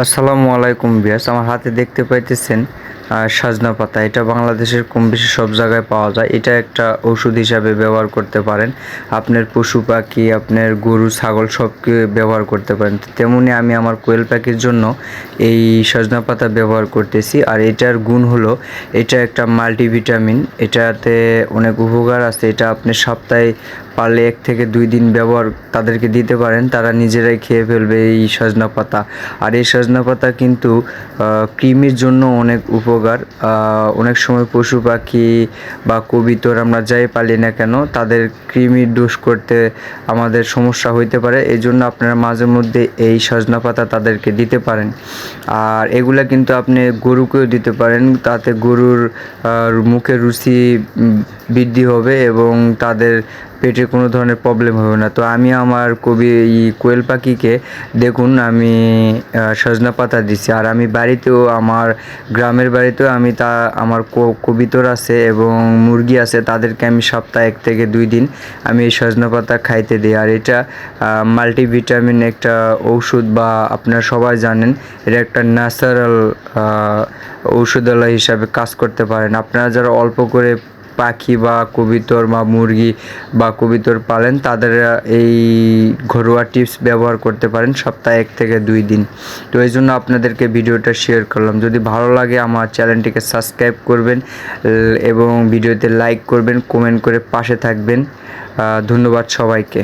আসসালামু আলাইকুম বিয়াস আমার হাতে দেখতে পাইতেছেন সজনা পাতা। এটা বাংলাদেশের কম বেশি সব জায়গায় পাওয়া যায়। এটা একটা ওষুধ হিসাবে ব্যবহার করতে পারেন। আপনার পশু পাখি, আপনার গরু, ছাগল সবকে ব্যবহার করতে পারেন। তেমনি আমি আমার কোয়েল পাখির জন্য এই সজনা পাতা ব্যবহার করতেছি। আর এটার গুণ হলো, এটা একটা মাল্টিভিটামিন। এটাতে অনেক উপকার আছে। এটা আপনি সপ্তাহে পারলে এক থেকে দুই দিন ব্যবহার তাদেরকে দিতে পারেন, তারা নিজেরাই খেয়ে ফেলবে এই সজনা পাতা। আর এই সজনা পাতা কিন্তু কৃমির জন্য অনেক উপকার। অনেক সময় পশু পাখি বা কবিতর আমরা যাই পালি না কেন, তাদের কৃমির দোষ করতে আমাদের সমস্যা হইতে পারে। এই জন্য আপনারা মাঝে মধ্যে এই সজনা পাতা তাদেরকে দিতে পারেন। আর এগুলা কিন্তু আপনি গরুকেও দিতে পারেন, তাতে গরুর মুখে রুচি বৃদ্ধি হবে এবং তাদের পেটে কোনো ধরনের প্রবলেম হবে না। তো আমি আমার কবি এই কোয়েল পাখিকে দেখুন, আমি সজনা পাতা দিছি। আর আমি বাড়িতেও, আমার গ্রামের বাড়িতেও আমি তা, আমার কবিতর আছে এবং মুরগি আছে, তাদেরকে আমি সপ্তাহে এক থেকে দুই দিন আমি এই সজনা পাতা খাইতে দিই। আর এটা মাল্টিভিটামিন একটা ঔষধ বা আপনারা সবাই জানেন, এটা একটা ন্যাচারাল ঔষধালয় হিসাবে কাজ করতে পারেন। আপনারা যারা অল্প করে পাখি বা কবিতর বা মুরগি বা কবিতর পালেন, তাদের এই ঘরোয়া টিপস ব্যবহার করতে পারেন সপ্তাহে এক থেকে দুই দিন। তো এই জন্য আপনাদেরকে ভিডিওটা শেয়ার করলাম। যদি ভালো লাগে আমার চ্যানেলটিকে সাবস্ক্রাইব করবেন এবং ভিডিওতে লাইক করবেন কমেন্ট করে পাশে থাকবেন। ধন্যবাদ সবাইকে।